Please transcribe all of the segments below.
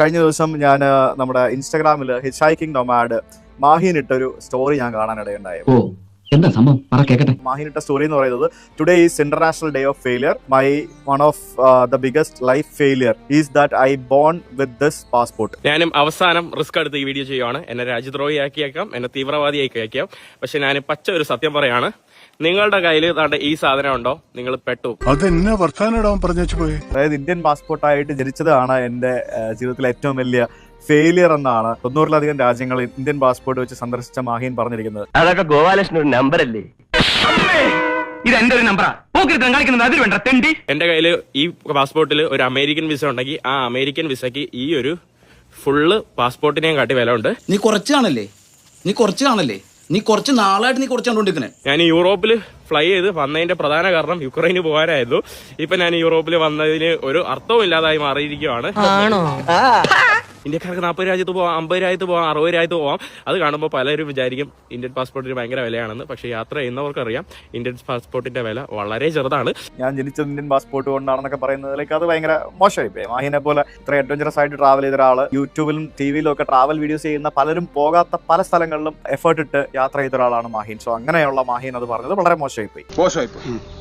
കഴിഞ്ഞ ദിവസം ഞാൻ നമ്മുടെ ഇൻസ്റ്റാഗ്രാമിൽ ഹിച്ച് ഹൈക്കിംഗ് നൊമാഡ് മാഹിനിട്ടൊരു സ്റ്റോറി ഞാൻ കാണാനിടയുണ്ടായി. ഓ എന്താ സംഭവം? പറ കേക്കട്ടെ. മാഹിൻ ഇട്ട സ്റ്റോറി എന്ന് പറയുന്നത് today is international day of failure my one of the biggest life failure is that I born with this passport ഞാനും അവസാനം റിസ്ക് എടുത്ത് ഈ വീഡിയോ ചെയ്യുവാണ്. എന്നെ രാജ്യദ്രോഹിയാക്കിയേക്കാം എന്നെ തീവ്രവാദിയാക്കിയേക്കാം. പക്ഷെ ഞാൻ പച്ച ഒരു സത്യം പറയാണ്. നിങ്ങളുടെ കയ്യിൽ താണ്ട ഈ സാധനം ഉണ്ടോ? നിങ്ങൾ പെട്ടു. അതെന്നെ വർത്താനം പറഞ്ഞു പോയി അതായത് ഇന്ത്യൻ പാസ്പോർട്ടായിട്ട് ജനിച്ചതാണ് എന്റെ ജീവിതത്തിലെ ഏറ്റവും വലിയ ഫെയിലിയർ എന്നാണ് തൊണ്ണൂറിലധികം രാജ്യങ്ങൾ ഇന്ത്യൻ പാസ്പോർട്ട് വെച്ച് സന്ദർശിച്ച മാഹീൻ പറഞ്ഞിരിക്കുന്നത്. അതൊക്കെ ഗോപാലകൃഷ്ണൻ ഒരു നമ്പർ അല്ലേ ഇത് എന്റെ ഒരു നമ്പറാ എന്റെ കയ്യിൽ ഈ പാസ്പോർട്ടിൽ ഒരു അമേരിക്കൻ വിസ ഉണ്ടെങ്കിൽ ആ അമേരിക്കൻ വിസയ്ക്ക് ഈ ഒരു ഫുള്ള് പാസ്പോർട്ടിനെയും കാട്ടി വില ഉണ്ട് നീ കുറച്ചാണല്ലേ നീ കുറച്ച് കാണല്ലേ? നീ കുറച്ച് നാളായിട്ട് നീ കുറച്ച് കണ്ടോണ്ടിരിക്കണേ ഞാൻ യൂറോപ്പിൽ ഫ്ലൈ ചെയ്ത് വന്നതിന്റെ പ്രധാന കാരണം യുക്രൈന് പോകാനായിരുന്നു. ഇപ്പൊ ഞാൻ യൂറോപ്പിൽ വന്നതിന് ഒരു അർത്ഥവും ഇല്ലാതായി മാറിയിരിക്കുകയാണ് ഇന്ത്യക്കാർക്ക് നാൽപ്പത് രാജ്യത്ത് പോവാം അമ്പത് രാജ്യത്ത് പോവാം അറുപത് രാജ്യത്ത് പോവാം. അത് കാണുമ്പോൾ പലരും വിചാരിക്കും ഇന്ത്യൻ പാസ്പോർട്ടിന് ഭയങ്കര വിലയാണെന്ന്. പക്ഷേ യാത്ര ചെയ്യുന്നവർക്കറിയാം ഇന്ത്യൻ പാസ്പോർട്ടിന്റെ വില വളരെ ചെറുതാണ്. ഞാൻ ജനിച്ചത് ഇന്ത്യൻ പാസ്പോർട്ട് കൊണ്ടാണെന്നൊക്കെ പറയുന്നതിലേക്ക് അത് ഭയങ്കര മോശമായി പോയി. മാഹിനെ പോലെ ഇത്ര അഡ്വഞ്ചറസ് ആയിട്ട് ട്രാവൽ ചെയ്ത ഒരാൾ യൂട്യൂബിലും ടി വിയിലും ഒക്കെ ട്രാവൽ വീഡിയോസ് ചെയ്യുന്ന പലരും പോകാത്ത പല സ്ഥലങ്ങളിലും എഫേർട്ട് ഇട്ട് യാത്ര ചെയ്ത ഒരാളാണ് മാഹിൻ. സോ അങ്ങനെയുള്ള മാഹിൻ അത് പറഞ്ഞത് വളരെ മോശമായി പോയി. മോശമായിപ്പോയി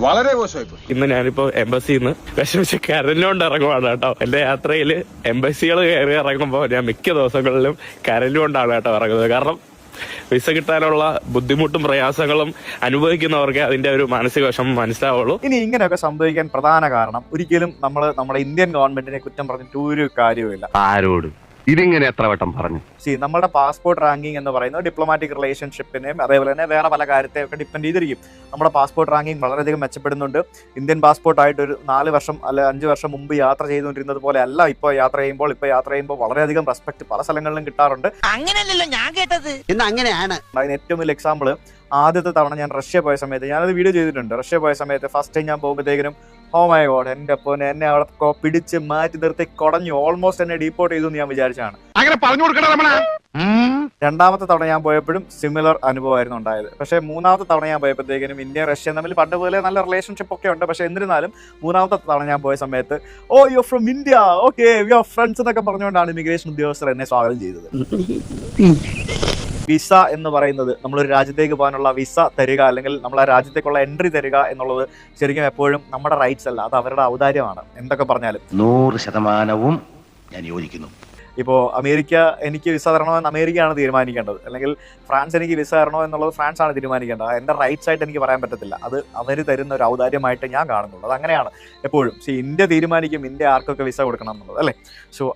വളരെ മോശമായിപ്പോയി. ഇന്ന് ഞാനിപ്പോ എംബസിയിൽ നിന്ന് വിഷമിച്ച് കരലിനോണ്ട് ഇറങ്ങുവാണ് കേട്ടോ. എന്റെ യാത്രയിൽ എംബസികൾ കയറി ഇറങ്ങുമ്പോൾ ഞാൻ മിക്ക ദിവസങ്ങളിലും കരലിനോണ്ടാണ് കേട്ടോ ഇറങ്ങുന്നത്. കാരണം വിസ കിട്ടാനുള്ള ബുദ്ധിമുട്ടും പ്രയാസങ്ങളും അനുഭവിക്കുന്നവർക്ക് അതിന്റെ ഒരു മാനസിക വിഷമം മനസ്സിലാവുള്ളൂ. ഇനി ഇങ്ങനെയൊക്കെ സംഭവിക്കാൻ പ്രധാന കാരണം ഒരിക്കലും നമ്മൾ നമ്മുടെ ഇന്ത്യൻ ഗവൺമെന്റിനെ കുറ്റം പറഞ്ഞിട്ട് ഒരു കാര്യവുമില്ല. ആരോട്. ഇതിങ്ങനെ എത്ര വട്ടം പറഞ്ഞു? സി നമ്മുടെ പാസ്പോർട്ട് റാങ്കിങ് എന്ന് പറയുന്നത് ഡിപ്ലോമാറ്റിക് റിലേഷൻഷിപ്പിനെയും അതേപോലെ തന്നെ വേറെ പല കാര്യത്തെയൊക്കെ ഡിപ്പെൻഡ് ചെയ്തിരിക്കും. നമ്മുടെ പാസ്പോർട്ട് റാങ്കിങ് വളരെയധികം മെച്ചപ്പെടുന്നുണ്ട്. ഇന്ത്യൻ പാസ്പോർട്ടായിട്ട് ഒരു നാല് വർഷം അല്ലെ അഞ്ച് വർഷം മുമ്പ് യാത്ര ചെയ്തുകൊണ്ടിരുന്നത് പോലെ അല്ല ഇപ്പോൾ യാത്ര ചെയ്യുമ്പോൾ. ഇപ്പോൾ യാത്ര ചെയ്യുമ്പോൾ വളരെയധികം റെസ്പെക്ട് പല സ്ഥലങ്ങളിലും കിട്ടാറുണ്ട്. അങ്ങനെയല്ലല്ലോ ഞാൻ കേട്ടത്. അങ്ങനെയാണ്. അതിന് ഏറ്റവും വലിയ എക്സാമ്പിൾ ആദ്യത്തെ തവണ ഞാൻ റഷ്യ പോയ സമയത്ത് ഞാനത് വീഡിയോ ചെയ്തിട്ടുണ്ട്. റഷ്യ പോയ സമയത്ത് ഫസ്റ്റ് ടൈം ഞാൻ പോകുമ്പോഴത്തേക്കിനും ഹോ മൈ ഗോഡ് എന്റെ അപ്പോൾ എന്നെ അവിടെ പിടിച്ച് മാറ്റി നിർത്തി കുടഞ്ഞു ഓൾമോസ്റ്റ് എന്നെ ഡീപ്പോർട്ട് ചെയ്തു എന്ന് ഞാൻ വിചാരിച്ചാണ്. അങ്ങനെ പറഞ്ഞു കൊടുക്കണം രണ്ടാമത്തെ തവണ ഞാൻ പോയപ്പോഴും സിമിലർ അനുഭവമായിരുന്നു ഉണ്ടായത്. പക്ഷേ മൂന്നാമത്തെ തവണ ഞാൻ പോയപ്പോഴത്തേക്കിനും ഇന്ത്യ റഷ്യ തമ്മിൽ പണ്ട് പോലെ നല്ല റിലേഷൻഷിപ്പ് ഒക്കെ ഉണ്ട്. പക്ഷേ എന്നിരുന്നാലും മൂന്നാമത്തെ തവണ ഞാൻ പോയ സമയത്ത് ഓ you from India okay we are friends എന്നൊക്കെ പറഞ്ഞുകൊണ്ടാണ് ഇമിഗ്രേഷൻ ഉദ്യോഗസ്ഥർ എന്നെ സ്വാഗതം ചെയ്തത്. വിസ എന്ന് പറയുന്നത് നമ്മളൊരു രാജ്യത്തേക്ക് പോകാനുള്ള വിസ തരിക അല്ലെങ്കിൽ നമ്മൾ ആ രാജ്യത്തേക്കുള്ള എൻട്രി തരിക എന്നുള്ളത് ശരിക്കും എപ്പോഴും നമ്മുടെ റൈറ്റ്സ് അല്ല അത് അവരുടെ ഔദാര്യമാണ്. എന്തൊക്കെ പറഞ്ഞാലും. നൂറ് ശതമാനവും ഞാൻ യോജിക്കുന്നു. ഇപ്പോൾ അമേരിക്ക എനിക്ക് വിസ തരണമെന്ന് അമേരിക്കയാണ് തീരുമാനിക്കേണ്ടത്. അല്ലെങ്കിൽ ഫ്രാൻസ് എനിക്ക് വിസ തരണോ എന്നുള്ളത് ഫ്രാൻസ് ആണ് തീരുമാനിക്കേണ്ടത്. എന്റെ റൈറ്റ്സ് ആയിട്ട് എനിക്ക് പറയാൻ പറ്റത്തില്ല. അത് അവർ തരുന്ന ഒരു ഔദാര്യമായിട്ട് ഞാൻ കാണുന്നുള്ളൂ. അത് അങ്ങനെയാണ് എപ്പോഴും. പക്ഷേ ഇന്ത്യ തീരുമാനിക്കും ഇന്ത്യ ആർക്കൊക്കെ വിസ കൊടുക്കണം എന്നുള്ളത് അല്ലേ? സോ